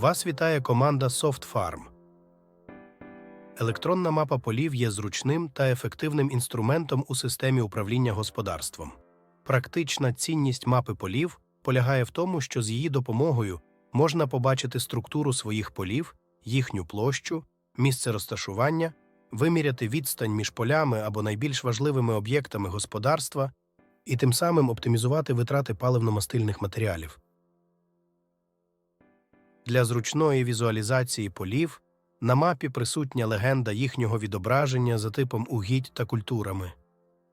Вас вітає команда SoftFarm. Електронна мапа полів є зручним та ефективним інструментом у системі управління господарством. Практична цінність мапи полів полягає в тому, що з її допомогою можна побачити структуру своїх полів, їхню площу, місце розташування, виміряти відстань між полями або найбільш важливими об'єктами господарства і тим самим оптимізувати витрати паливно-мастильних матеріалів. Для зручної візуалізації полів на мапі присутня легенда їхнього відображення за типом угідь та культурами.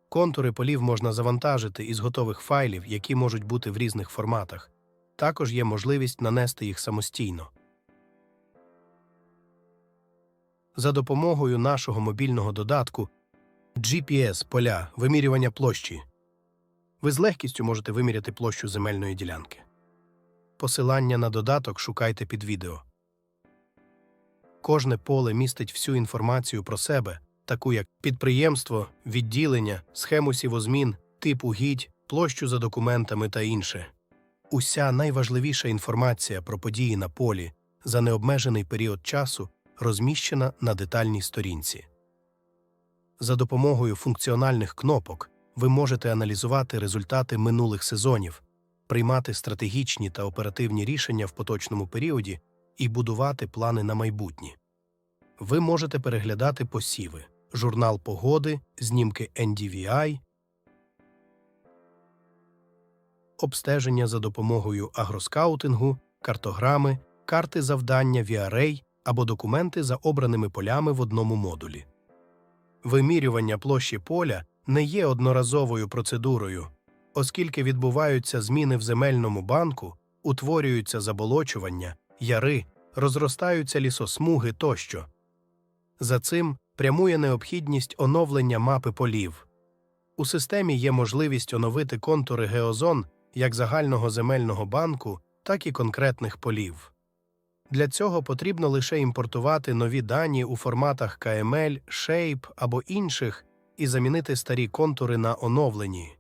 Контури полів можна завантажити із готових файлів, які можуть бути в різних форматах. Також є можливість нанести їх самостійно. За допомогою нашого мобільного додатку GPS поля вимірювання площі. Ви з легкістю можете виміряти площу земельної ділянки. Посилання на додаток шукайте під відео. Кожне поле містить всю інформацію про себе, таку як підприємство, відділення, схему сівозмін, тип угідь, площу за документами та інше. Уся найважливіша інформація про події на полі за необмежений період часу розміщена на детальній сторінці. За допомогою функціональних кнопок ви можете аналізувати результати минулих сезонів, приймати стратегічні та оперативні рішення в поточному періоді і будувати плани на майбутнє. Ви можете переглядати посіви, журнал погоди, знімки NDVI, обстеження за допомогою агроскаутингу, картограми, карти завдання VRA або документи за обраними полями в одному модулі. Вимірювання площі поля не є одноразовою процедурою, оскільки відбуваються зміни в земельному банку, утворюються заболочування, яри, розростаються лісосмуги тощо. За цим прямує необхідність оновлення мапи полів. У системі є можливість оновити контури геозон як загального земельного банку, так і конкретних полів. Для цього потрібно лише імпортувати нові дані у форматах KML, Shape або інших і замінити старі контури на оновлені.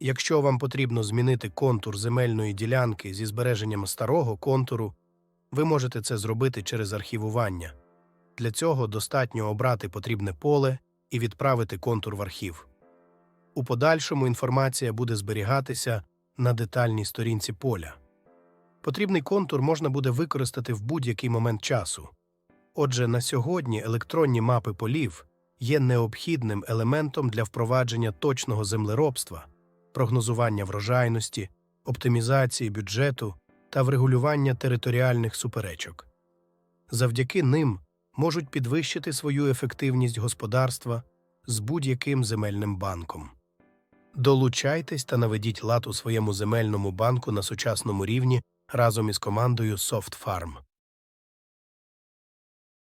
Якщо вам потрібно змінити контур земельної ділянки зі збереженням старого контуру, ви можете це зробити через архівування. Для цього достатньо обрати потрібне поле і відправити контур в архів. У подальшому інформація буде зберігатися на детальній сторінці поля. Потрібний контур можна буде використати в будь-який момент часу. Отже, на сьогодні електронні мапи полів є необхідним елементом для впровадження точного землеробства, прогнозування врожайності, оптимізації бюджету та врегулювання територіальних суперечок. Завдяки ним можуть підвищити свою ефективність господарства з будь-яким земельним банком. Долучайтесь та наведіть лад у своєму земельному банку на сучасному рівні разом із командою SoftFarm.